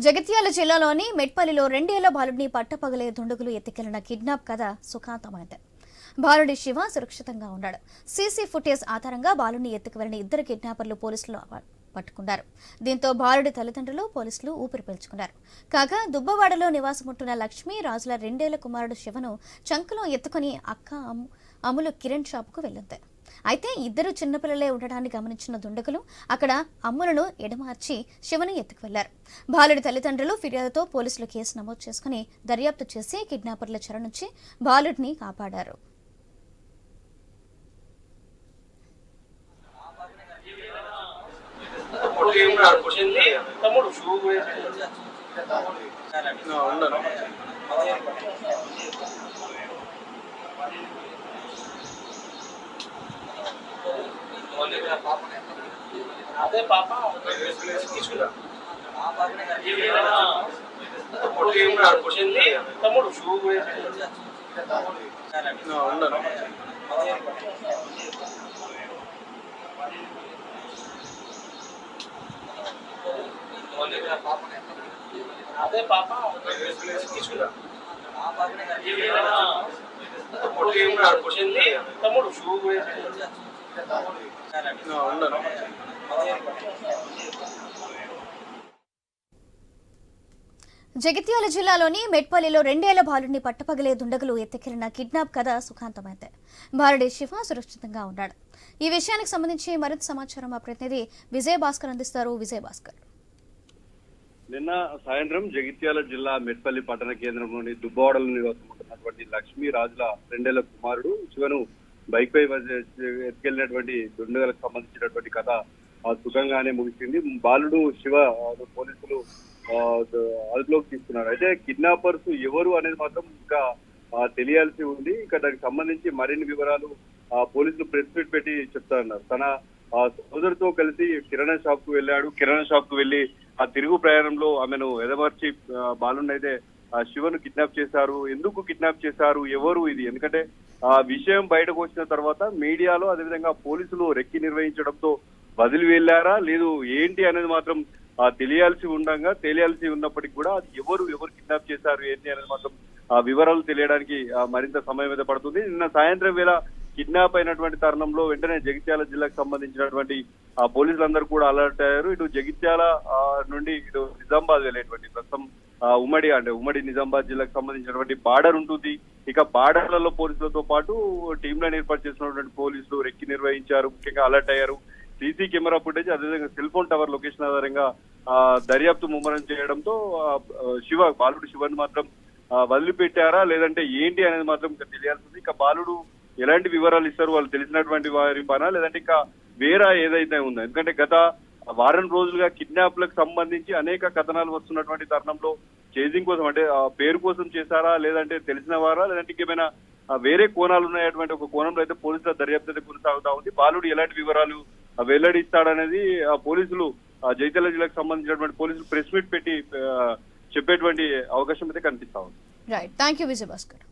జగిత్యాల జిల్లాలోని మెట్పల్లిలో రెండేళ్ళ బాలుడిని పట్టపగలే దుండగులు ఎత్తుకెళ్ళిన కిడ్నాప్ కథ సుఖాంతమైంది. బాలుడి శివ సురక్షితంగా ఉన్నాడు. సీసీ ఫుటేజ్ ఆధారంగా బాలుడిని ఎత్తుకువెళ్ళిన ఇద్దరు కిడ్నాపర్లు పోలీసులు పట్టుకున్నారు. దీంతో బాలుడి తల్లిదండ్రులు పోలీసులు ఊపిరి పీల్చుకున్నారు. కాగా దుబ్బవాడలో నివాసముంటున్న లక్ష్మి రాజుల రెండేళ్ళ కుమారుడు శివను చంకలో ఎత్తుకుని అక్క అమ్ము- అమ్ములు కిరణ్ షాపుకు వెళ్ళింది. అయితే ఇద్దరు చిన్నపిల్లలే ఉండడాన్ని గమనించిన దుండగులు అక్కడ అమ్ములను ఎడమార్చి శివను ఎత్తుకు వెళ్ళారు బాలుడి తల్లిదండ్రులు ఫిర్యాదుతో పోలీసులు కేసు నమోదు చేసుకుని దర్యాప్తు చేసి కిడ్నాపర్ల చెర నుంచి బాలుడిని కాపాడారు. వచ్చింది తమ్ముడు షూ ఉండను అదే పాప తమ్ముడు అదే పాప వచ్చింది తమ్ముడు షూ ఉండను జగిత్యాల జిల్లాలోని మెట్పల్లిలో రెండేళ్ళ బాలుడిని పట్టపగలే దుండగులు ఎత్తుకెళ్ళిన కిడ్నాప్ కథ సుఖాంతమైంది బాలుడి శివ సురక్షితంగా ఉన్నాడు. ఈ విషయానికి సంబంధించి మరింత సమాచారం మా ప్రతినిధి విజయ్ భాస్కర్ అందిస్తారు. విజయ్ భాస్కర్ నిన్న సాయంత్రం జగిత్యాల జిల్లా మెట్పల్లి పట్టణ కేంద్రంలోని దుబ్బవాడలో నివాసం ఉంటున్నటువంటి లక్ష్మీ రాజుల రెండేళ్ళ కుమారుడు శివను బైక్ పై ఎత్తుకెళ్ళినటువంటి దుండగలకు సంబంధించినటువంటి కథ సుఖంగానే ముగిసింది. బాలుడు శివ పోలీసులు అదుపులోకి తీసుకున్నారు. అయితే కిడ్నాపర్స్ ఎవరు అనేది మాత్రం ఇంకా తెలియాల్సి ఉంది. ఇంకా దానికి సంబంధించి మరిన్ని వివరాలు ఆ, పోలీసులు ప్రెస్ మీట్ పెట్టి చెప్తారన్నారు తన ఆ సోదరుతో కలిసి కిరాణా షాప్కు వెళ్ళాడు. కిరాణా షాప్కు వెళ్ళి ఆ తిరుగు ప్రయాణంలో ఆమెను ఎదమర్చి ఆ, అయితే శివను కిడ్నాప్ చేశారు. ఎందుకు కిడ్నాప్ చేశారు? ఎవరు ఇది? ఎందుకంటే ఆ విషయం బయటకు వచ్చిన తర్వాత మీడియాలో అదేవిధంగా పోలీసులు రెక్కి నిర్వహించడంతో వదిలి వెళ్ళారా? లేదు ఏంటి అనేది మాత్రం ఆ, తెలియాల్సి ఉండగా తెలియాల్సి ఉన్నప్పటికీ కూడా అది ఎవరు ఎవరు కిడ్నాప్ చేశారు ఏంటి అనేది మాత్రం ఆ వివరాలు తెలియడానికి మరింత సమయం మీద పడుతుంది. నిన్న సాయంత్రం వేళ కిడ్నాప్ అయినటువంటి తరుణంలో వెంటనే జగిత్యాల జిల్లాకు సంబంధించినటువంటి ఆ పోలీసులందరూ కూడా అలర్ట్ అయ్యారు. ఇటు జగిత్యాల నుండి ఇటు నిజామాబాద్ వెళ్ళేటువంటి ప్రస్తుతం ఉమ్మడి అంటే ఉమ్మడి నిజామాబాద్ జిల్లాకు సంబంధించినటువంటి బార్డర్ ఉంటుంది. ఇక బార్డర్లలో పోలీసులతో పాటు టీంలను ఏర్పాటు చేసినటువంటి పోలీసులు రెక్కి నిర్వహించారు. ముఖ్యంగా అలర్ట్ అయ్యారు. సీసీ కెమెరా ఫుటేజ్ అదేవిధంగా సెల్ ఫోన్ టవర్ లొకేషన్ ఆధారంగా ఆ, దర్యాప్తు ముమ్మరం చేయడంతో శివ బాలుడు శివని మాత్రం వదిలిపెట్టారా? లేదంటే ఏంటి అనేది మాత్రం ఇంకా తెలియాల్సింది. ఇక బాలుడు ఎలాంటి వివరాలు ఇస్తారు? వాళ్ళు తెలిసినటువంటి వారి పైన? లేదంటే ఇంకా వేరే ఏదైతే ఉందో? ఎందుకంటే గత వారం రోజులుగా కిడ్నాప్లకు సంబంధించి అనేక కథనాలు వస్తున్నటువంటి తరుణంలో చేజింగ్ కోసం అంటే పేరు కోసం చేశారా లేదంటే తెలిసిన వారా లేదంటే ఇంకేమైనా వేరే కోణాలు ఉన్నాయటువంటి ఒక కోణంలో అయితే పోలీసుల దర్యాప్తు అయితే కొనసాగుతా ఉంది. బాలుడు ఎలాంటి వివరాలు వెల్లడిస్తాడనేది ఆ పోలీసులు జైతల జిల్లాకు సంబంధించినటువంటి పోలీసులు ప్రెస్ మీట్ పెట్టి చెప్పేటువంటి అవకాశం అయితే కనిపిస్తా ఉంది. Right thank you Vijay Bhaskar